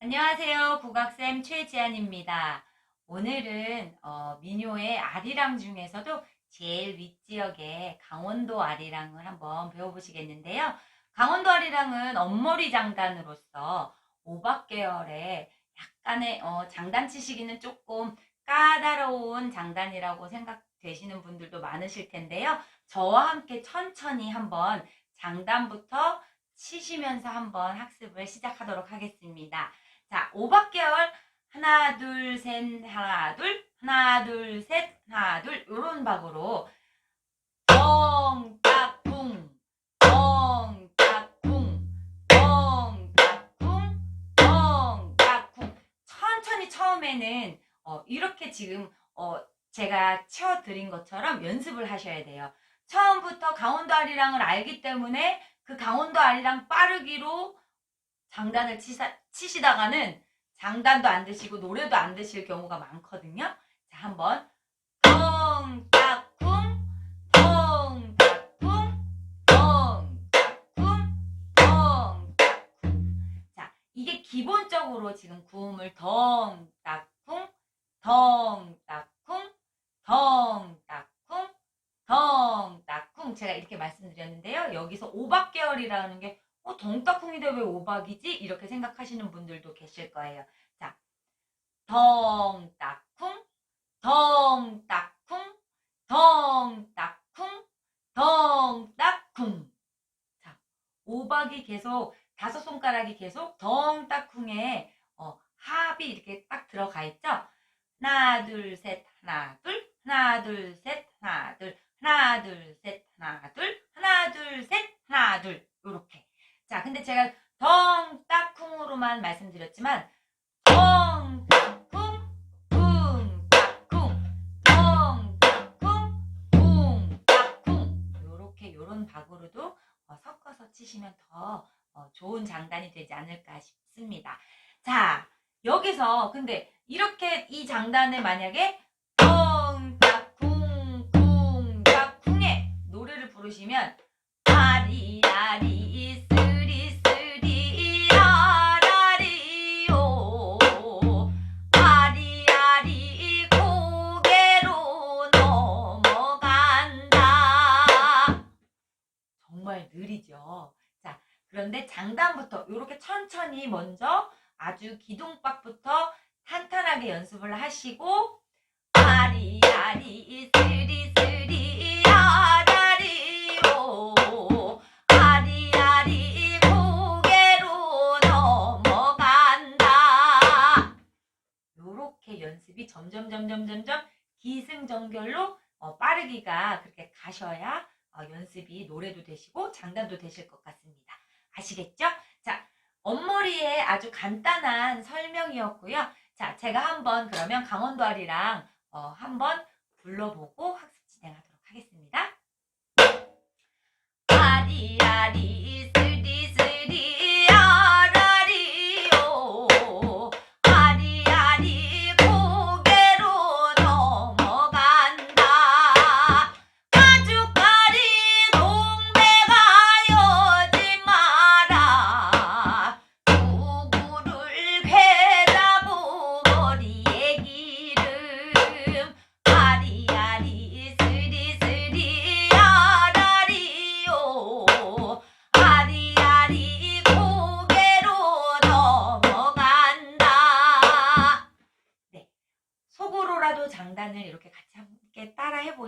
안녕하세요. 국악쌤 최지안입니다. 오늘은 어, 민요의 아리랑 중에서도 제일 윗지역의 강원도 아리랑을 한번 배워보시겠는데요. 강원도 아리랑은 엄머리 장단으로서 오박계열의 약간의 어, 장단 치시기는 조금 까다로운 장단이라고 생각되시는 분들도 많으실 텐데요. 저와 함께 천천히 한번 장단부터 치시면서 한번 학습을 시작하도록 하겠습니다. 자, 오박계열 하나 둘 셋 하나 둘. 하나 둘 셋 하나 둘. 요런 박으로. 뻥딱쿵 뻥딱쿵 뻥딱쿵 뻥딱쿵 천천히 처음에는 어, 이렇게 지금 어, 제가 채워드린 것처럼 연습을 하셔야 돼요. 처음부터 강원도 아리랑을 알기 때문에 그 강원도 아리랑 빠르기로 장단을 치사, 치시다가는 장단도 안 되시고 노래도 안 되실 경우가 많거든요. 자, 한번 펑딱쿵 펑딱쿵 펑딱쿵 펑딱쿵 자, 이게 기본적으로 지금 구음을 덩딱쿵 덩딱쿵 덩딱쿵 덩딱쿵 제가 이렇게 말씀드렸는데요. 여기서 오박계열이라는 게 어, 덩딱쿵인데 왜 오박이지? 이렇게 생각하시는 분들도 계실 거예요. 자, 덩딱쿵, 덩딱쿵, 덩딱쿵, 덩딱쿵. 자, 오박이 계속, 다섯 손가락이 계속 덩딱쿵에 어, 합이 이렇게 딱 들어가 있죠? 하나, 둘, 셋, 하나, 둘, 하나, 둘, 셋, 하나, 둘, 하나, 둘, 셋, 하나, 둘, 하나, 둘, 셋, 하나, 둘, 요렇게. 자, 근데 제가 덩딱쿵으로만 말씀드렸지만 덩딱쿵, 쿵딱쿵, 덩딱쿵, 쿵딱쿵 요렇게 요런 박으로도 어, 섞어서 치시면 더 어, 좋은 장단이 되지 않을까 싶습니다. 자, 여기서 근데 이렇게 이 장단을 만약에 덩딱쿵, 쿵딱쿵에 노래를 부르시면 쓰리 그런데 장단부터 이렇게 천천히 먼저 아주 기둥박부터 탄탄하게 연습을 하시고 아리 아리 쓰리 쓰리 아라리요 아리 아리 고개로 넘어간다 요렇게 연습이 점점 점점 점점 기승전결로 어, 빠르기가 그렇게 가셔야 어, 연습이 노래도 되시고 장단도 되실 것 같습니다. 아시겠죠? 자, 엄머리의 아주 간단한 설명이었고요. 자, 제가 한번 그러면 강원도 아리랑 어, 한번 불러보고 학습 진행하도록 하겠습니다. 아리아리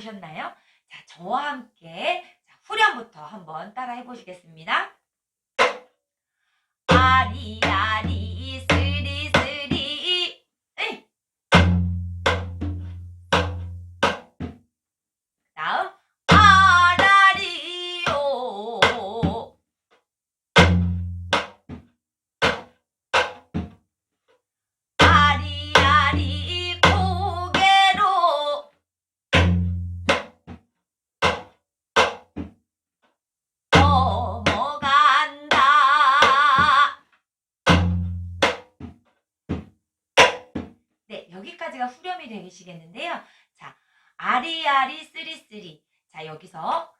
따라 해보셨나요? 자 저와 함께 자, 후렴부터 한번 따라 해보시겠습니다 아리아리 여기까지가 후렴이 되시겠는데요. 자, 아리아리 쓰리쓰리. 자, 여기서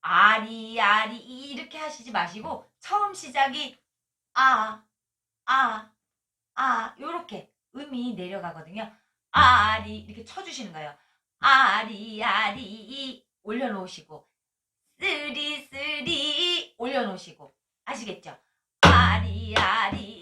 아리아리 이렇게 하시지 마시고 처음 시작이 아, 아, 아, 요렇게 음이 내려가거든요. 아리 이렇게 쳐주시는 거예요. 아리 아리 올려놓으시고 쓰리 쓰리 올려놓으시고 아시겠죠? 아리 아리 쓰리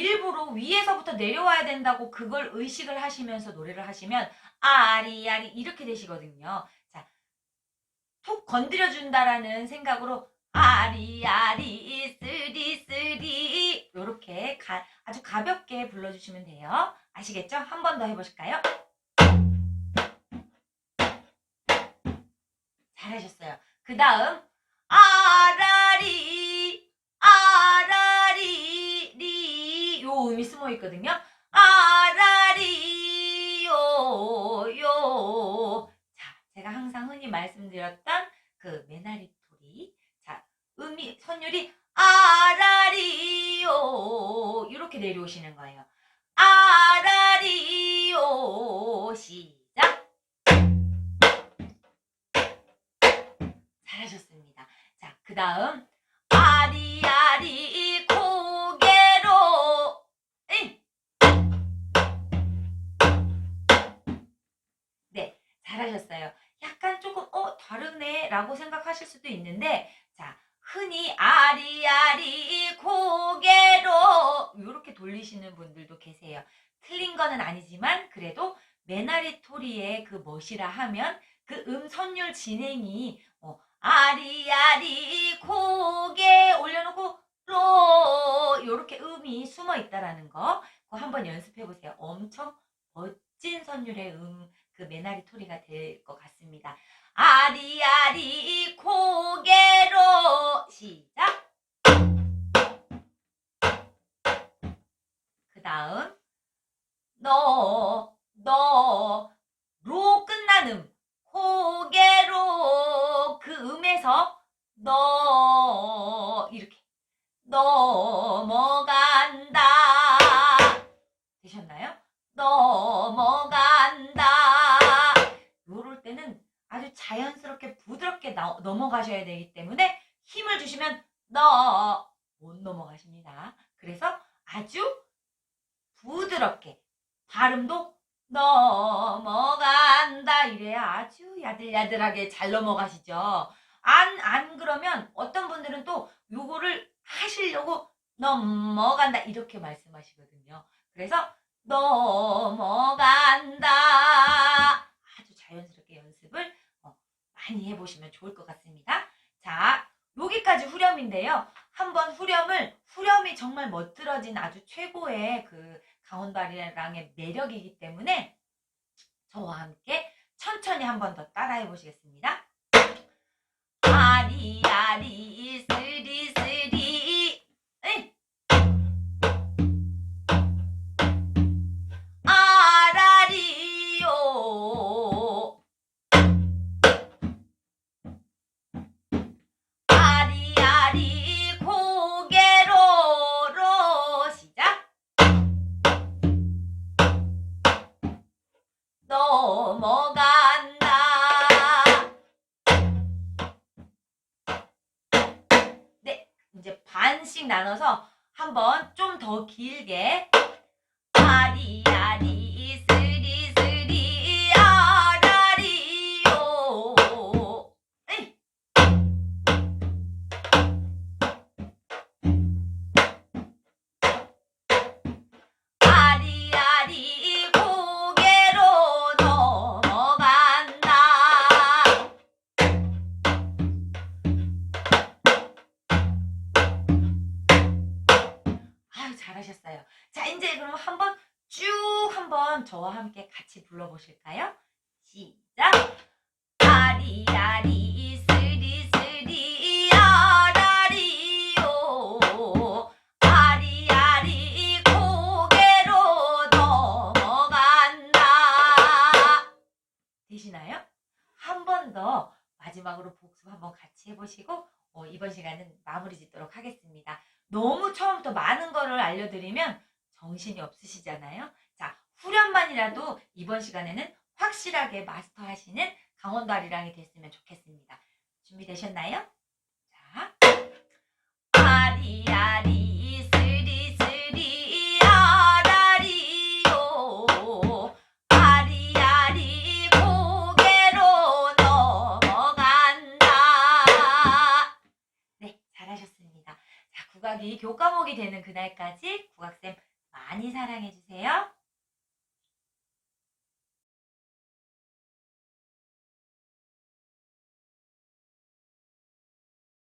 일부러 위에서부터 내려와야 된다고 그걸 의식을 하시면서 노래를 하시면 아리 아리 이렇게 되시거든요. 자, 톡 건드려 준다라는 생각으로 아리 아리 쓰리 쓰리 요렇게 가- 아주 가볍게 불러주시면 돼요. 아시겠죠? 한 번 더 해보실까요? 잘하셨어요. 그 다음 있거든요. 아라리 요요 자 제가 항상 흔히 말씀드렸던 그 메나리 토리 자 음이 선율이 아라리요 이렇게 내려오시는 거예요. 아라리요 시작. 잘하셨습니다. 자, 그 다음 라고 생각하실 수도 있는데 자 흔히 아리아리 고개로 이렇게 돌리시는 분들도 계세요. 틀린 거는 아니지만 그래도 메나리 토리의 그 멋이라 하면 그 음 선율 진행이 어, 아리아리 고개 올려놓고 로 이렇게 음이 숨어 있다라는 거 한번 연습해 보세요. 엄청 멋진 선율의 음 그 메나리 토리가 될 것 같습니다. 아리아리 고개로 시작. 그 다음 너, 너, 로 끝나는 고개로 그 음에서 너 이렇게 넘어간다 되셨나요? 넘어간 자연스럽게 부드럽게 나- 넘어가셔야 되기 때문에 힘을 주시면 너 못 넘어가십니다. 그래서 아주 부드럽게 발음도 넘어간다 이래야 아주 야들야들하게 잘 넘어가시죠. 안, 안 그러면 어떤 분들은 또 요거를 하시려고 넘어간다 이렇게 말씀하시거든요. 그래서 넘어간다 많이 해보시면 좋을 것 같습니다. 자, 여기까지 후렴인데요. 한번 후렴을 후렴이 정말 멋들어진 아주 최고의 그 강원도아리랑의 매력이기 때문에 저와 함께 천천히 한번 더 따라해 보시겠습니다. 아리 아리 스리 나눠서 한번 좀 더 길게 저와 함께 같이 불러보실까요? 시작! 아리아리 스리 아라리요 아리아리 고개로 넘어간다 되시나요? 한 번 더 마지막으로 복습 한번 같이 해보시고 어, 이번 시간은 마무리 짓도록 하겠습니다. 너무 처음부터 많은 거를 알려드리면 정신이 없으시잖아요. 자, 후렴만이라도 이번 시간에는 확실하게 마스터하시는 강원도 아리랑이 됐으면 좋겠습니다. 준비되셨나요? 자, 아리아리. 네, 국악이 교과목이 되는 그날까지 국악쌤 많이 사랑해주세요.